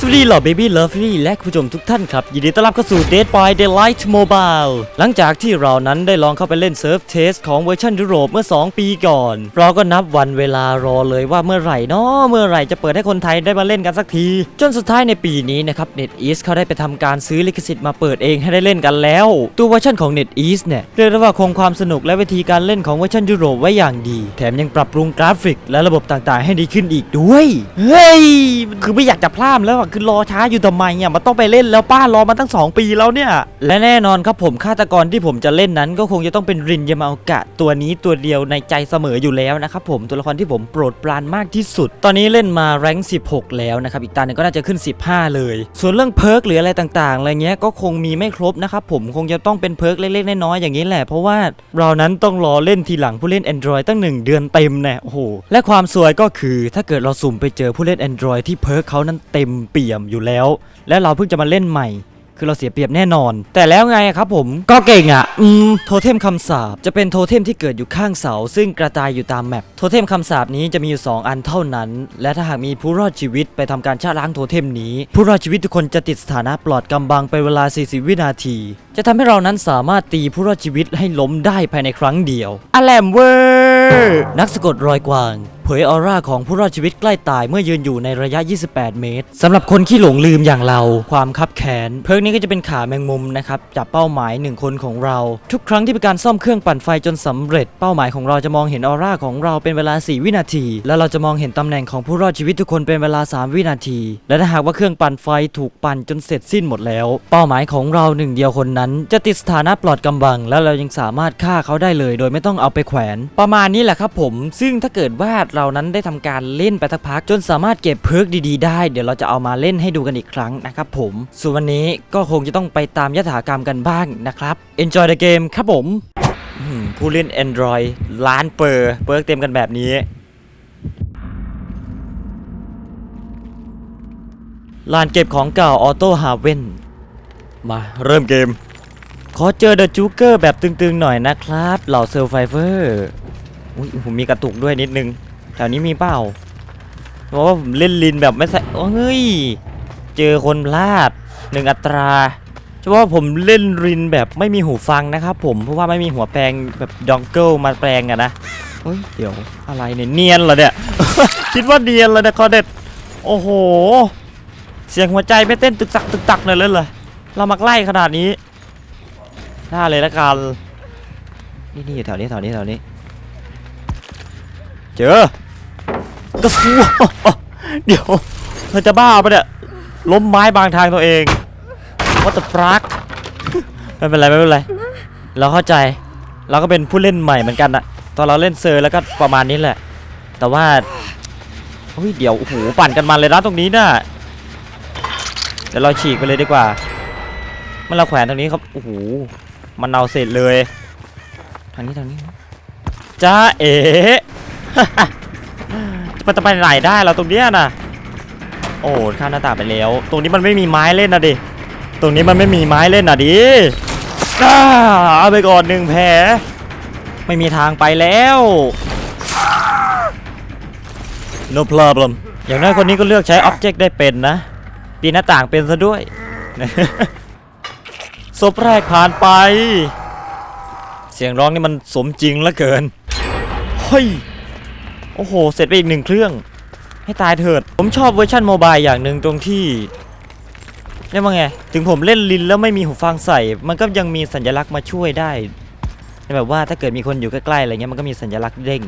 สวัสดีเหล่า Baby Lovely และคุณผู้ชมทุกท่านครับ ยินดีต้อนรับเข้าสู่ Dead by Daylight Mobile หลังจากที่เรานั้นได้ลองเข้าไปเล่นเซิร์ฟเทสของเวอร์ชันยุโรปเมื่อ 2 ปีก่อน เราก็นับวันเวลารอเลยว่าเมื่อไหร่นาะเมื่อไหร่จะเปิดให้คนไทยได้มาเล่นกันสักที จนสุดท้ายในปีนี้นะครับ NetEase เขาได้ไปทำการซื้อลิขสิทธิ์มาเปิดเองให้ได้เล่นกันแล้ว ตัวเวอร์ชันของ NetEase เนี่ยเรียกได้ว่าคงความสนุกและวิธีการเล่นของเวอร์ชันยุโรปไว้อย่างดี แถมยังปรับปรุงกราฟิก และระบบต่างๆ ให้ดีขึ้นอีกด้วย เฮ้ยคือไม่อยากจะพลาดแล้วคือรอช้าอยู่ทำไมอะมันต้องไปเล่นแล้วป้ารอมาตั้ง 2 ปีแล้วเนี่ย และแน่นอนครับผมฆาตกรที่ผมจะเล่นนั้น ก็คงจะต้องเป็นรินยามาโอกะตัวนี้ตัวเดียวในใจเสมออยู่แล้วนะครับผมตัวละครที่ผมโปรดปรานมากที่สุด ตอนนี้เล่นมาแรงค์16 แล้วนะครับอีกตาหนึ่งก็น่าจะขึ้น 15 เลย ส่วนเรื่องเพิร์กหรืออะไรต่างๆอะไรเงี้ยก็คงมีไม่ครบนะครับผมคงจะต้องเป็นเพิร์กเล็กๆน้อยๆอย่างนี้แหละเพราะว่าเรานั้นต้องรอเล่นทีหลังผู้เล่น Android ตั้ง 1 เดือนเต็มแน่โอ้โหและความสวยก็คือถ้าเกิดเราสุ่มไปเจอผู้เล่น Android ที่เพิร์กเขานั้นเต็มเี่ยมอยู่แล้ว และเราเพิ่งจะมาเล่นใหม่ คือเราเสียเปรียบแน่นอน แต่แล้วไงครับผมก็เก่งอะ อืมโทเทมคำสาปจะเป็นโทเทมที่เกิดอยู่ข้างเสา ซึ่งกระจายอยู่ตามแมปโทเทมคำสาปนี้จะมีอยู่ 2 อันเท่านั้น และถ้าหากมีผู้รอดชีวิตไปทำการชะล้างโทเทมนี้ ผู้รอดชีวิตทุกคนจะติดสถานะปลอดกำบังเป็นเวลา 40 วินาที จะทำให้เรานั้นสามารถตีผู้รอดชีวิตให้ล้มได้ภายในครั้งเดียวอแลมเวอร์นักสะกดรอยกวาง เผยออร่าของผู้รอดชีวิตใกล้ตายเมื่อยืนอยู่ในระยะ 28 เมตรสำหรับคนที่หลงลืมอย่างเรา ความคับแค้นเพิร์กนี้ก็จะเป็นขาแมงมุมนะครับจับเป้าหมายหนึ่งคนของเรา ทุกครั้งที่เป็นการซ่อมเครื่องปั่นไฟจนสำเร็จ เป้าหมายของเราจะมองเห็นออร่าของเราเป็นเวลา 4 วินาที แล้วเราจะมองเห็นตำแหน่งของผู้รอดชีวิตทุกคนเป็นเวลา 3 วินาที และถ้าหากว่าเครื่องปั่นไฟถูกปั่นจนเสร็จสิ้นหมดแล้ว เป้าหมายของเราหนึ่งเดียวคนนั้น จะติดสถานะปลอดกำบัง แล้วเรายังสามารถฆ่าเขาได้เลย โดยไม่ต้องเอาไปแขวน ประมาณนี้แหละครับผม ซึ่งถ้าเกิดว่าเรานั้นได้ทำการเล่นไปสักพัก จนสามารถเก็บเพิร์กดีๆ ได้ เดี๋ยวเราจะเอามาเล่นให้ดูกันอีกครั้งนะครับผม ส่วนวันนี้ก็คงจะต้องไปตามยถากรรมกันบ้างนะครับ Enjoy the game ครับผมผู้เล่น Android ล้านเปอร์เปิร์กเต็มกันแบบนี้ ลานเก็บของเก่าออโต้ฮาเวนมาเริ่มเกม ขอเจอเดอะจูเกอร์แบบตึงๆหน่อยนะครับ เหล่าเซอร์ไฟเวอร์อุ้ยผมมีกระตุกด้วยนิดนึง แถวนี้มีเปล่าเพราะว่าผมเล่นลินแบบไม่ใส่โอ้ยเจอคนพลาดหนึ่งอัตราเฉพาะผมเล่นรินแบบไม่มีหูฟังนะครับผมเพราะว่าไม่มีหัวแปลงแบบดองเกิลมาแปลงอะนะเฮ้ยเดี๋ยวอะไรเนี่ยเนียนเหรอเนี่ยคิดว่าเนียนเลยนะคอเด็ดโอ้โห เสียงหัวใจไม่เต้นตึกตักตึกตักเลยเลยเลยเรามาใกล้ขนาดนี้น่าเลยละกันนี่นี่แถวนี้แถวนี้แถวนี้ เจอ กระสัวเดี๋ยวเธอจะบ้าปะเนี่ยล้มไม้บางทางตัวเอง What the fuck ไม่เป็นไรไม่เป็นไร เราเข้าใจเราก็เป็นผู้เล่นใหม่เหมือนกันอะตอนเราเล่นเซอร์แล้วก็ประมาณนี้แหละ แต่ว่าเฮ้ยเดี๋ยวโอ้โหปั่นกันมันเลยนะตรงนี้น่ะเดี๋ยวเราฉีกไปเลยดีกว่ามันเราแขวนตรงนี้ครับโอ้โหมันเอาเสร็จเลย ทางนี้ทางนี้จ้าเอ๋ มันจะไปไหนได้เราตรงเนี้ยนะโอ้ข้ามหน้าต่างไปแล้ว ตรงนี้มันไม่มีไม้เล่นนะดิ ตรงนี้มันไม่มีไม้เล่นนะดิอาเอาไปก่อนหนึ่งแผลไม่มีทางไปแล้ว no problem อย่างน้อยคนนี้ก็เลือกใช้ object ได้เป็นนะ ปีนหน้าต่างเป็นซะด้วยศพแรกผ่านไป เสียงร้องนี่มันสมจริงเหลือเกิน เฮ้ย โอ้โห เสร็จไปอีกหนึ่งเครื่อง ให้ตายเถิด ผมชอบเวอร์ชันโมบายอย่างหนึ่งตรงที่เรียกว่าไง ถึงผมเล่นลินแล้วไม่มีหูฟังใส่ มันก็ยังมีสัญลักษณ์มาช่วยได้ แบบว่าถ้าเกิดมีคนอยู่ใกล้ๆอะไรเงี้ยมันก็มีสัญลักษณ์เด้ง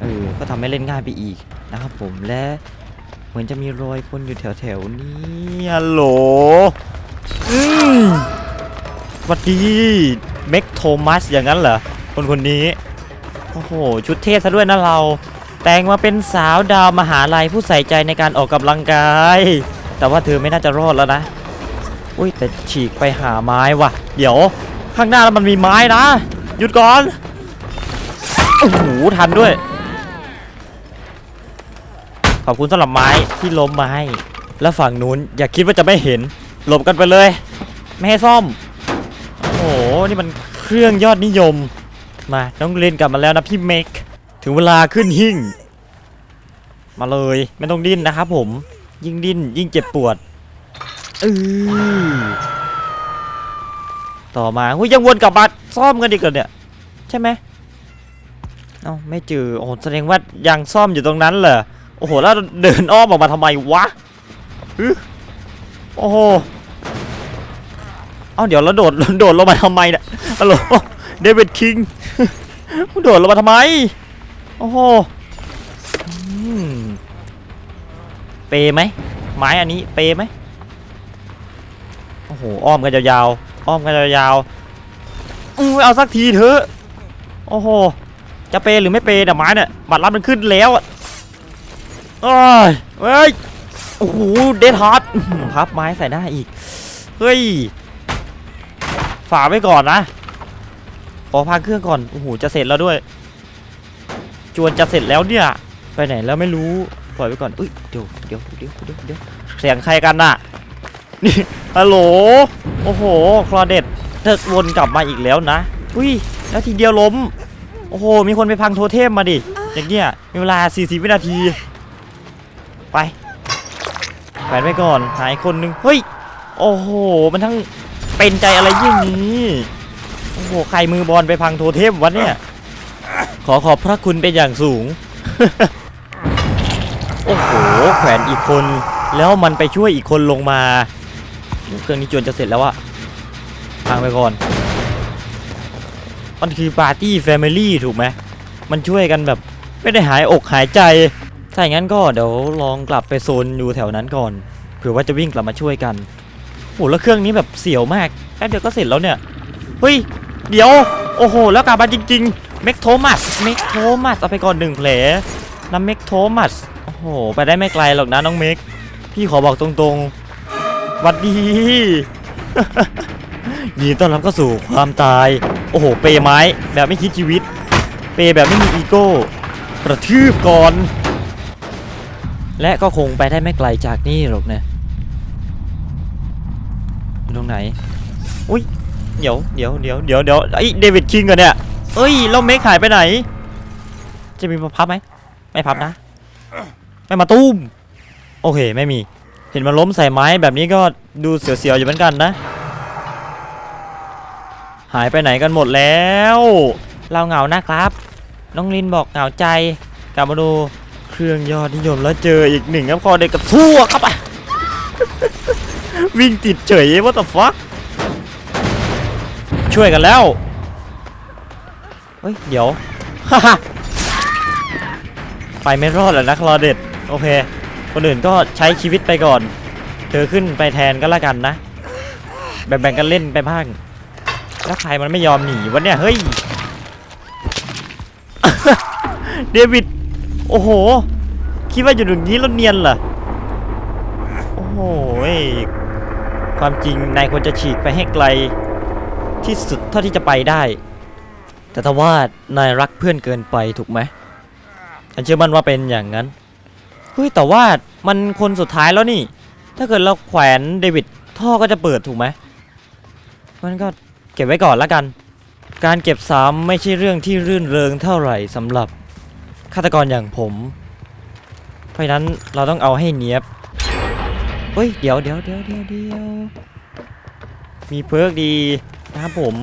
เออ ก็ทำให้เล่นง่ายไปอีกนะครับผม และเหมือนจะมีรอยคนอยู่แถวๆนี้ฮัลโหลอืมสวัสดีเม็กโทมัสอย่างนั้นเหรอ คนคนนี้ โอ้โห ชุดเท่ซะด้วยนะเรา แต่งมาเป็นสาวดาวมหาลัยผู้ใส่ใจในการออกกำลังกาย แต่ว่าเธอไม่น่าจะรอดแล้วนะ อุ้ยแต่ฉีกไปหาไม้ว่ะ เดี๋ยว ข้างหน้ามันมีไม้นะ หยุดก่อน โอ้โห ทันด้วย ขอบคุณสำหรับไม้ที่ล้มมาให้ แล้วฝั่งนู้นอย่าคิดว่าจะไม่เห็น หลบกันไปเลย ไม่ให้ซ่อม โอ้โห นี่มันเครื่องยอดนิยม มา น้องเรียนกลับมาแล้วนะพี่เมก ถึงเวลาขึ้นหิ่ง มาเลยไม่ต้องดิ้นนะครับผม ยิ่งดิ้นยิ่งเจ็บปวดเออต่อมาหุ้ยยังวนกลับมาซ่อมกันอีกเหรอเนี่ย ใช่ไหมเอ้าไม่เจอโอ้แสดงว่ายังซ่อมอยู่ตรงนั้นเหรอโอ้โหแล้วเดินอ้อมออกมาทำไมวะโอ้โหเอ้าเดี๋ยวแล้วโดดโดดลงมาทำไมเนี่ยฮัลโหลเดวิดคิงโดดลงมาทำไม โอ้โหเปยไหมไม้อันนี้เปยไหมโอ้โหอ้อมกันยาวๆอ้อมกันยาวๆอุ้เอาสักทีเถอะโอ้โหจะเปยหรือไม่เปย์เนี่ยไม้เนี่ยบัตรรับมันขึ้นแล้วอะโอ้ยเฮ้ยโอ้โหเดดฮอตพับไม้ใส่หน้าอีกเฮ้ยฝากไว้ก่อนนะขอพักเครื่องก่อนโอ้โหจะเสร็จแล้วด้วย จวนจะเสร็จแล้วเนี่ย ไปไหนแล้วไม่รู้ปล่อยไว้ก่อนอุ้ยเดี๋ยวเดี๋ยวเดี๋ยวเดี๋ยวเดี๋ยวเสียงใครกันน่ะนี่ฮัลโหลโอ้โหคลอเด็ดเธอวนกลับมาอีกแล้วนะอุ้ยแล้วทีเดียวล้มโอ้โหมีคนไปพังโทเทมมาดิอย่างเงี้ยมีเวลา 40 วินาที ไปแขวนไว้ก่อนหายคนหนึงเฮ้ยโอ้โหมันทั้งเป็นใจอะไรยิ่งนี้โอ้โหใครมือบอลไปพังโทเทมวะเนี่ย ขอขอบพระคุณเป็นอย่างสูง โอ้โห แขวนอีกคน แล้วมันไปช่วยอีกคนลงมา เครื่องนี้จวนจะเสร็จแล้วอะพังไปก่อน มันคือปาร์ตี้แฟมิลี่ถูกไหม มันช่วยกันแบบไม่ได้หายอกหายใจ ถ้าอย่างนั้นก็เดี๋ยวลองกลับไปโซนอยู่แถวนั้นก่อน เผื่อว่าจะวิ่งกลับมาช่วยกันโอ้แล้วเครื่องนี้แบบเสียวมากแป๊บเดียวก็เสร็จแล้วเนี่ย เฮ้ย เดี๋ยว โอ้โห แล้วกลับมาจริง ๆ เมกโทมัสเมกโทมัสเอาไปก่อนหนึ่งแผลน้ำเมกโทมัสโอ้โห ไปได้ไม่ไกลหรอกนะน้องเมกพี่ขอบอกตรงๆวัดดียินต้อนรับเข้าสู่ความตาย โอ้โห เปไม้แบบไม่คิดชีวิต เปแบบไม่มีอีโก้กระทืบก่อน และก็คงไปได้ไม่ไกลจากนี่หรอกนะอยู่ตรงไหน อุ้ยเดี๋ยวเดี๋ยวเดี๋ยวเดี๋ยวเดี๋ยวไอเดวิดคิงเหรอเนี่ย เอ้ยแล้วเมคหายไปไหน จะมีมาพับไหมไม่พับนะไม่มาตุ้มโอเคไม่มี เห็นมันล้มใส่ไม้แบบนี้ก็ดูเสียวๆอยู่เหมือนกันนะ หายไปไหนกันหมดแล้ว เราเหงานะครับ น้องลินบอกเหงาใจกลับมาดูเครื่องยอดนิยมแล้วเจออีกหนึ่งครับคอเด็กกับทั่วครับอะวิ่งติดเฉย what the fuck ช่วยกันแล้ว เฮ้ย เดี๋ยว ไปไม่รอดแล้วนะคลอเด็ดโอเค คนอื่นก็ใช้ชีวิตไปก่อน เธอขึ้นไปแทนก็แล้วกันนะ แบ่งๆกันเล่นไปบ้างแล้วใครมันไม่ยอมหนีวะเนี่ย เฮ้ย เดวิด โอ้โห คิดว่าอยู่ตรงนี้แล้วเนียนเหรอ โอ้โห ความจริงนายควรจะฉีกไปให้ไกล ที่สุดเท่าที่จะไปได้ แต่ถ้าว่านายรักเพื่อนเกินไปถูกไหมฉันเชื่อมั่นว่าเป็นอย่างนั้นเฮ้ยแต่ว่ามันคนสุดท้ายแล้วนี่ ถ้าเกิดเราแขวนเดวิดท่อก็จะเปิดถูกไหมมันก็เก็บไว้ก่อนละกัน การเก็บซ้ำไม่ใช่เรื่องที่รื่นเริงเท่าไหร่สำหรับฆาตกรอย่างผม เพราะฉะนั้นเราต้องเอาให้เนียบเฮ้ยเดี๋ยวเดี๋ยวเดี๋ยวเดี๋ยวเดี๋ยวมีเพิร์กดีนะครับผม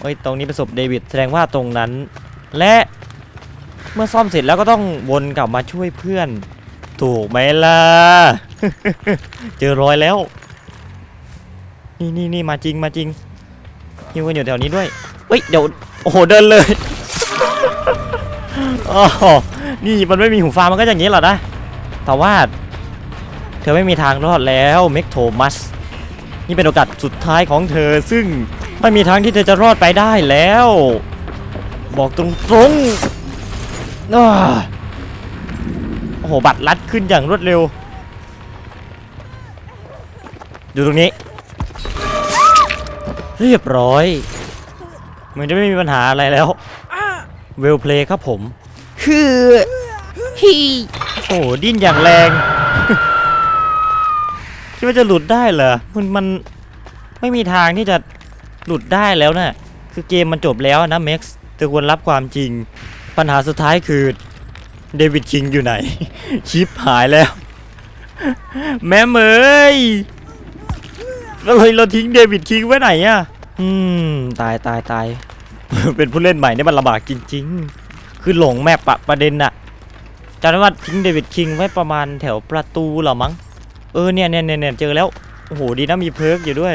เฮ้ยตรงนี้ประสบเดวิดแสดงว่าตรงนั้น และเมื่อซ่อมเสร็จแล้วก็ต้องวนกลับมาช่วยเพื่อน ถูกไหมล่ะ เจอรอยแล้ว นี่นี่นี่มาจริงมาจริงฮิวกันอยู่แถวนี้ด้วยเฮ้ยเดี๋ยวโอ้โหเดินเลยอ๋อนี่มันไม่มีหูฟังมันก็อย่างนี้เหรอนะแต่ว่าเธอไม่มีทางรอดแล้วเมกโทมัส นี่เป็นโอกาสสุดท้ายของเธอซึ่ง ไม่มีทางที่เธอจะรอดไปได้แล้ว บอกตรงๆอ้าโอ้โห บัตรลัดขึ้นอย่างรวดเร็ว อยู่ตรงนี้ เรียบร้อย เหมือนจะไม่มีปัญหาอะไรแล้ว เวลเพลย์ครับผม คือฮีโอ้โหดิ้นอย่างแรง คิดว่าจะหลุดได้เหรอ มันมันไม่มีทางที่จะ หลุดได้แล้วนะ่ะคือเกมมันจบแล้วนะเม็กซ์เธอควรรับความจริง ปัญหาสุดท้ายคือเดวิดคิงอยู่ไหน ชิปหายแล้ว แม่เมยเราเลยเราทิ้งเดวิดคิงไว้ไหนอะอืมตายตายตายเป็นผู้เล่นใหม่เนี่ยมันลำบากจริง ๆ คือหลงแมปปะประเด็นอะจำได้ว่าทิ้งเดวิดคิงไว้ประมาณแถวประตูเหรอมั้ง เออเนี่ยเนี่ยเนี่ยเจอแล้ว โอ้โหดีนะมีเพิร์กอยู่ด้วย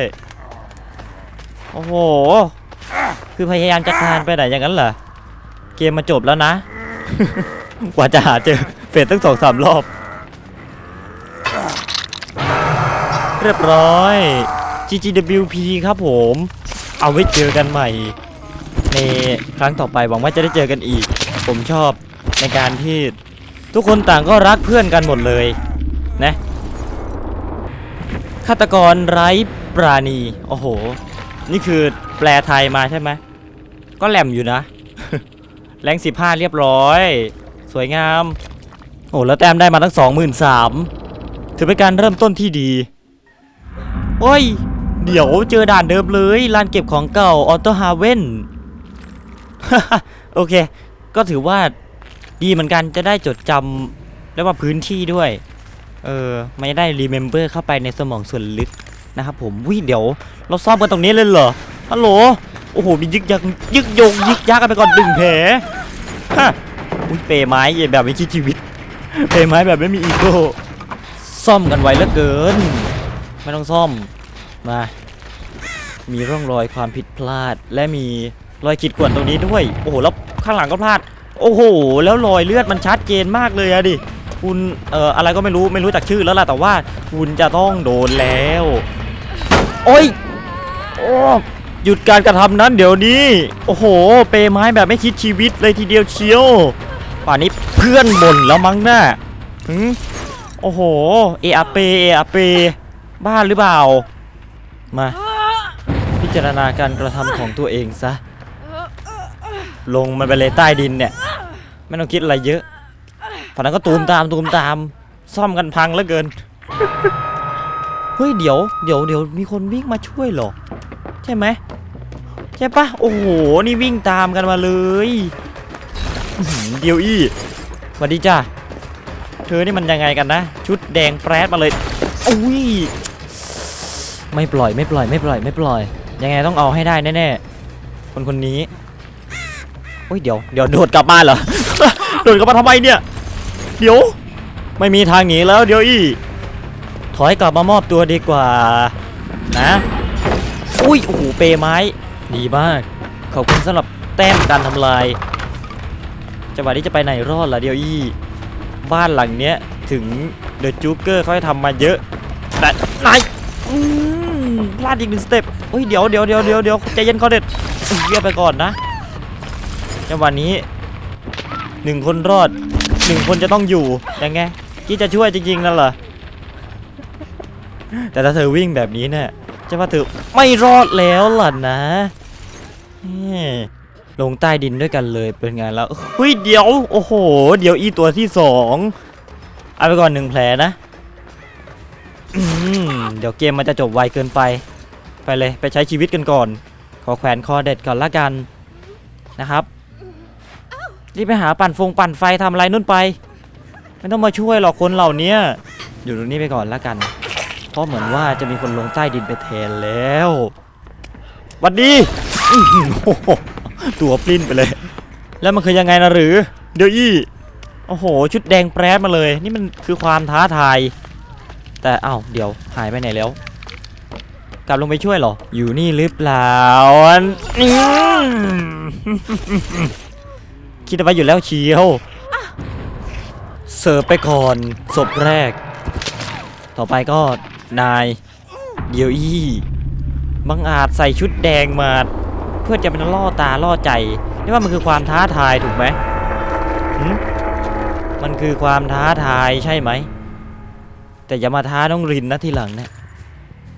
โอ้โห คือพยายามจะคานไปไหนอย่างนั้นเหรอ เกมมาจบแล้วนะ กว่าจะหาเจอเฟสตั้งสองสามรอบ เรียบร้อย GGWP ครับผม เอาไว้เจอกันใหม่ ในครั้งต่อไปหวังว่าจะได้เจอกันอีก ผมชอบในการที่ทุกคนต่างก็รักเพื่อนกันหมดเลยนะฆาตกรไร้ปราณี โอ้โห นี่คือแปลไทยมาใช่ไหมก็แหลมอยู่นะ แรงสิบห้าเรียบร้อย สวยงาม โอ้แล้วแต้มได้มาตั้งสองหมื่นสามถือเป็นการเริ่มต้นที่ดี โอ้ย เดี๋ยวเจอด่านเดิมเลยลานเก็บของเก่าออโตฮาเว่นโอเค ก็ถือว่าดีเหมือนกันจะได้จดจำได้ว่าพื้นที่ด้วย เออไม่ได้รีเมมเบอร์เข้าไปในสมองส่วนลึก นะครับผมวิ่เดี๋ยว เราซ่อมกันตรงนี้เลยเหรอฮัลโหลโอ้โหมียึกยักยึกโยงยึกยักกันไปก่อนดึงแผลฮะอุ้ยเปไม้แบบไม่คิดชีวิต เปไม้แบบไม่มีอีโก้ซ่อมกันไวเหลือเกิน ไม่ต้องซ่อมมามีร่องรอยความผิดพลาด และมีรอยขีดข่วนตรงนี้ด้วย โอ้โหแล้วข้างหลังก็พลาด โอ้โห แล้วรอยเลือดมันชัดเจนมากเลยอะดิ คุณเอ่ออะไรก็ไม่รู้ไม่รู้จักชื่อแล้วล่ะแต่ว่าคุณจะต้องโดนแล้ว โอ้ยโอ้หยุดการกระทำนั้นเดี๋ยวนี้ โอ้โห เปไม้แบบไม่คิดชีวิตเลยทีเดียวเชียวป่านนี้เพื่อนบ่นแล้วมั้งน่ะหืมโอ้โห เออาเปเออาเปบ้าหรือเปล่า มา พิจารณาการกระทำของตัวเองซะ ลงมันไปเลยใต้ดินเนี่ย ไม่ต้องคิดอะไรเยอะ ฝั่งนั้นก็ตูมตามตูมตาม ซ่อมกันพังเหลือเกิน เฮ้ยเดี๋ยวเดี๋ยวเดี๋ยวมีคนวิ่งมาช่วยเหรอ ใช่ไหมใช่ปะโอ้โห นี่วิ่งตามกันมาเลยเดียวอี้สวัสดีจ้าเธอนี่มันยังไงกันนะ ชุดแดงแปรดมาเลยอุ้ยไม่ปล่อยไม่ปล่อยไม่ปล่อยไม่ปล่อย ยังไงต้องเอาให้ได้แน่ๆคนคนนี้โอ้ยเดี๋ยวเดี๋ยวโดดกลับมาเหรอ โดดกลับมาทำไมเนี่ย เดี๋ยว ไม่มีทางหนีแล้วเดี๋ยวอีถอยกลับมามอบตัวดีกว่า นะ อุ้ยโอ้โหเปไม้ ดีมาก ขอบคุณสำหรับแต้มการทำลายจังหวะนี้จะไปไหนรอดล่ะเดียวอี้ บ้านหลังเนี้ยถึงเดอะจูเกอร์เขาให้ทำมาเยอะ แต่นายพลาดอีกหนึ่งสเต็ปเฮ้ยเดี๋ยวเดี๋ยวเดี๋ยวเดี๋ยวเดี๋ยวใจเย็นเขาเด็ดเยียไปก่อนนะจังหวะนี้หนึ่งคนรอด นึ่งคนจะต้องอยู่ยังไงที่จะช่วยจริงๆนั่นเหรอแต่ถ้าเธอวิ่งแบบนี้เนี่ยจะว่าเธอไม่รอดแล้วล่ะนะลงใต้ดินด้วยกันเลยเป็นไงแล้วเฮ้ยเดี๋ยวโอ้โห เดี๋ยวอีตัวที่สองเอาไปก่อนหนึ่งแผลนะเดี๋ยวเกมมันจะจบไวเกินไป ไปเลยไปใช้ชีวิตกันก่อน ขอแขวนคอเด็ดก่อนละกันนะครับ รีบไปหาปั่นฟงปั่นไฟทำอะไรนู่นไป ไม่ต้องมาช่วยหรอกคนเหล่านี้อยู่ตรงนี้ไปก่อนละกัน เพราะเหมือนว่าจะมีคนลงใต้ดินไปแทนแล้วหวัดดีตัวปลิ้นไปเลย แล้วมันคือยังไงนะหรือ เดี๋ยวอี้โอ้โห ชุดแดงแปรดมาเลย นี่มันคือความท้าทาย แต่เอ้าเดี๋ยวหายไปไหนแล้ว กลับลงไปช่วยเหรอ อยู่นี่หรือเปล่า คิดเอาไว้อยู่แล้วเชียวเสิร์ฟไปก่อนศพแรก ต่อไปก็นายเดียวอี้บังอาจใส่ชุดแดงมา เพื่อจะเป็นล่อตาล่อใจนี่ว่ามันคือความท้าทายถูกไหมมันคือความท้าทายใช่ไหม แต่อย่ามาท้าน้องรินนะทีหลังเนี่ย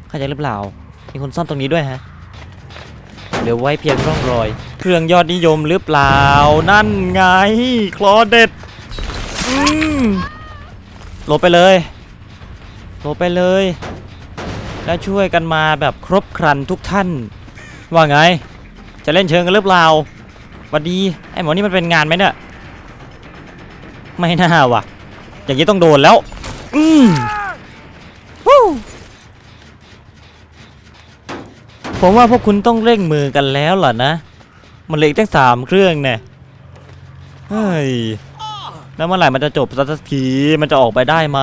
เข้าใจหรือเปล่า มีคนซ่อมตรงนี้ด้วยฮะเหลือไว้เพียงร่องรอย เครื่องยอดนิยมหรือเปล่า นั่นไง คลอเด็ดหลบไปเลยหลบไปเลย และช่วยกันมาแบบครบครันทุกท่าน ว่าไง จะเล่นเชิงกันหรือเปล่าวัดดี ไอ้หมอนี่มันเป็นงานไหมเนี่ย ไม่น่าว่ะ อย่างนี้ต้องโดนแล้ว อืมผมว่าพวกคุณต้องเร่งมือกันแล้วล่ะนะ มันเหลืออกตั้งสามเครื่องเนี่ยเฮ้ยแล้วเมื่อไหร่มันจะจบสักทีมันจะออกไปได้ไหม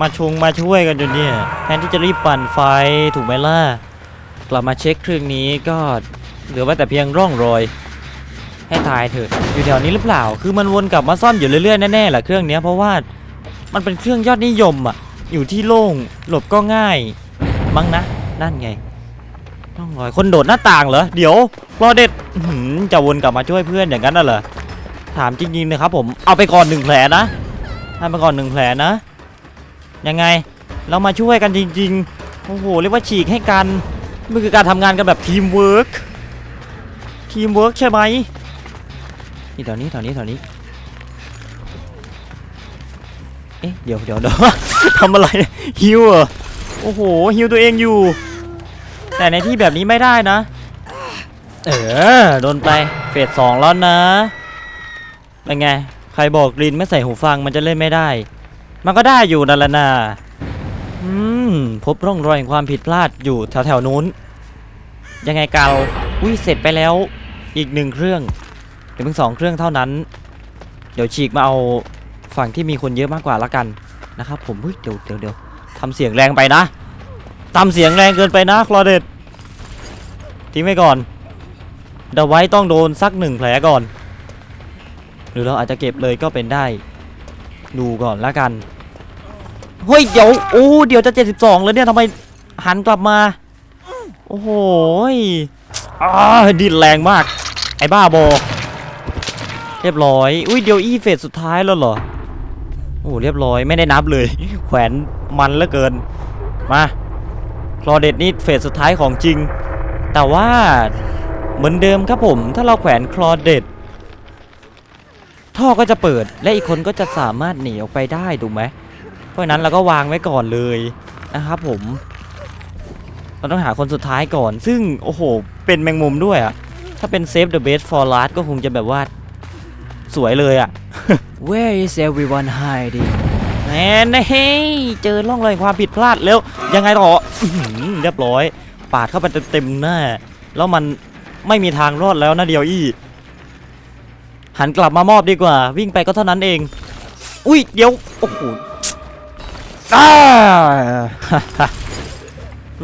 มาชงมาช่วยกันอยู่เนี่ยแทนที่จะรีบปั่นไฟถูกไหมล่ะกลับมาเช็คเครื่องนี้ก็เหลือไว้แต่เพียงร่องรอย ให้ทายเถอะอยู่แถวนี้หรือเปล่า คือมันวนกลับมาซ่อมอยู่เรื่อยๆแน่ๆแหละเครื่องนี้เพราะว่ามันเป็นเครื่องยอดนิยมอะอยู่ที่โล่งหลบก็ง่ายมั้งนะนั่นไง ร่องรอยคนโดดหน้าต่างเหรอ เดี๋ยวรอเด็ดจะวนกลับมาช่วยเพื่อนอย่างนั้นน่ะเหรอ ถามจริงๆนะครับผมเอาไปก่อนหนึ่งแผลนะให้ไปก่อนหนึ่งแผลนะ ยังไงเรามาช่วยกันจริงๆ โอ้โหเรียกว่าฉีกให้กัน มันคือการทำงานกันแบบทีมเวิร์กทีมเวิร์กใช่ไหมนี่แถวนี้แถวนี้แถวนี้ เอ๊ะเดี๋ยวเดี๋ยวเดี๋ยวทำอะไรฮิวเหรอโอ้โหฮิวตัวเองอยู่ แต่ในที่แบบนี้ไม่ได้นะ เออ โดนไป เฟสสองแล้วนะ เป็นไง ใครบอกลินไม่ใส่หูฟังมันจะเล่นไม่ได้ มันก็ได้อยู่นั่นแหละนะอืม พบร่องรอยแห่งความผิดพลาดอยู่แถวแถวๆนู้น ยังไงเกาอุ้ยเสร็จไปแล้ว อีกหนึ่งเครื่อง เดี๋ยวเพิ่งสองเครื่องเท่านั้น เดี๋ยวฉีกมาเอาฝั่งที่มีคนเยอะมากกว่าละกันนะครับผมเฮ้ยเดี๋ยวเดี๋ยวเดี๋ยวทำเสียงแรงไปนะทำเสียงแรงเกินไปนะคลอเดต ทิ้งไว้ก่อนเดาไว้ต้องโดนสักหนึ่งแผลก่อน หรือเราอาจจะเก็บเลยก็เป็นได้ ดูก่อนละกัน เฮ้ยเดี๋ยวโอ้เดี๋ยวจะ 72 แล้วเนี่ยทำไมหันกลับมา โอ้โหอ่าดินแรงมาก ไอ้บ้าบอเรียบร้อย อุ้ยเดี๋ยวอีเฟสสุดท้ายแล้วเหรอ โอ้เรียบร้อยไม่ได้นับเลย แขวนมันเหลือเกิน มาคลอเดตนี่เฟสสุดท้ายของจริง แต่ว่าเหมือนเดิมครับผม ถ้าเราแขวนคลอเดตท่อก็จะเปิดและอีกคนก็จะสามารถหนีออกไปได้ถูกไหมเพราะนั้นเราก็วางไว้ก่อนเลยนะครับผม เราต้องหาคนสุดท้ายก่อน ซึ่งโอ้โห เป็นแมงมุมด้วยอะถ้าเป็น Save the best for last ก็คงจะแบบว่า สวยเลยอะ Where is everyone hiding แน่เฮ้เจอร่องรอยความผิดพลาดแล้วยังไงต่อเรียบร้อย ปาดเข้าไปเต็มๆหน้า แล้วมันไม่มีทางรอดแล้วนะเดียวอี้หันกลับมามอบดีกว่า วิ่งไปก็เท่านั้นเอง อุ้ยเดี๋ยวโอ้โหอ้า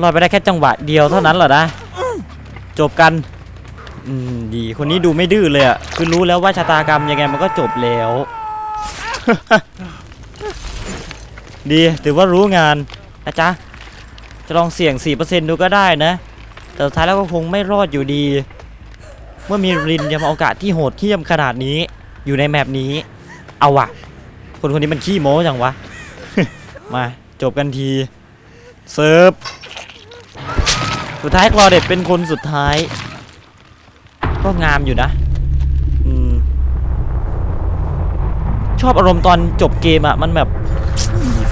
รอดไปได้แค่จังหวะเดียวเท่านั้นเหรอนะ จบกันอืมดีคนนี้ดูไม่ดื้อเลยอะคือรู้แล้วว่าชะตากรรมยังไงมันก็จบแล้ว ดีถือว่ารู้งานนะจ๊ะ จะลองเสี่ยง 4%ดูก็ได้นะ แต่สุดท้ายแล้วก็คงไม่รอดอยู่ดี เมื่อมีรินยังมโอกาสที่โหดเหี้ยมขนาดนี้ อยู่ในแมปนี้ เอาวะคนคนนี้มันขี้โม้จังวะ มาจบกันทีเซิร์ฟสุดท้ายคลอเด็ดเป็นคนสุดท้าย ก็งามอยู่นะอชอบอารมณ์ตอนจบเกมอะมันแบบ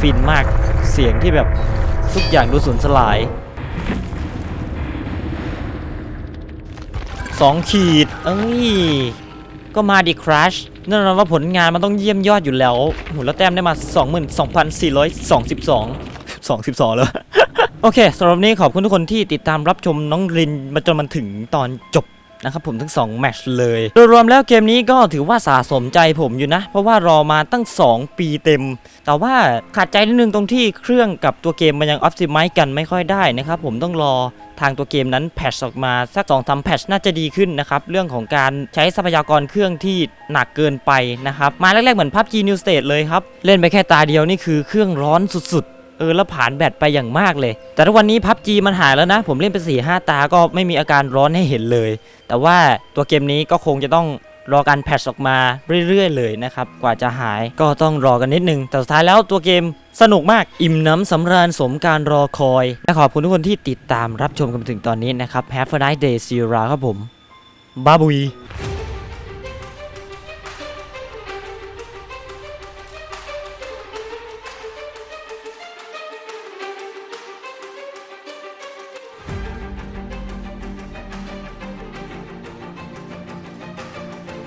ฟินมากเสียงที่แบบ ทุกอย่างดูสูญสลายสองขีด เอ้ย ก็มาดิคราชแน่นอนว่าผลงานมันต้องเยี่ยมยอดอยู่แล้วโหแล้วแต้มได้มา 22,422 22 แล้วโอเคสำหรับนี้ขอบคุณทุกคนที่ติดตามรับชมน้องรินมาจนมันถึงตอนจบ นะครับผมทั้ง 2 แมตช์เลย โดยรวมแล้วเกมนี้ก็ถือว่าสะสมใจผมอยู่นะ เพราะว่ารอมาตั้ง 2 ปีเต็ม แต่ว่าขาดใจนิดนึงตรงที่เครื่องกับตัวเกมมันยังออ t ติ i z e กันไม่ค่อยได้นะครับผมต้องรอทางตัวเกมนั้นแพทช์ออกมาสัก2อสามแพทช์น่าจะดีขึ้นนะครับ เรื่องของการใช้ทรัพยากรเครื่องที่หนักเกินไปนะครับ มาแรกๆเหมือน PUBG New State เลยครับ เล่นไปแค่ตาเดียวนี่คือเครื่องร้อนสุดๆ เออแล้วผ่านแบตไปอย่างมากเลย แต่ทุกวันนี้ PUBG มันหายแล้วนะ ผมเล่นไป4ี่ห้าตาก็ไม่มีอาการร้อนให้เห็นเลย แต่ว่าตัวเกมนี้ก็คงจะต้องรอการแพทช์ออกมาเรื่อยๆเลยนะครับ กว่าจะหายก็ต้องรอกันนิดนึง แต่สุดท้ายแล้วตัวเกมสนุกมากอิ่มน้ำสำราญสมการรอคอย และขอบคุณทุกคนที่ติดตามรับชมกันถึงตอนนี้นะครับ Have a nice day see you around ครับผมบาบุย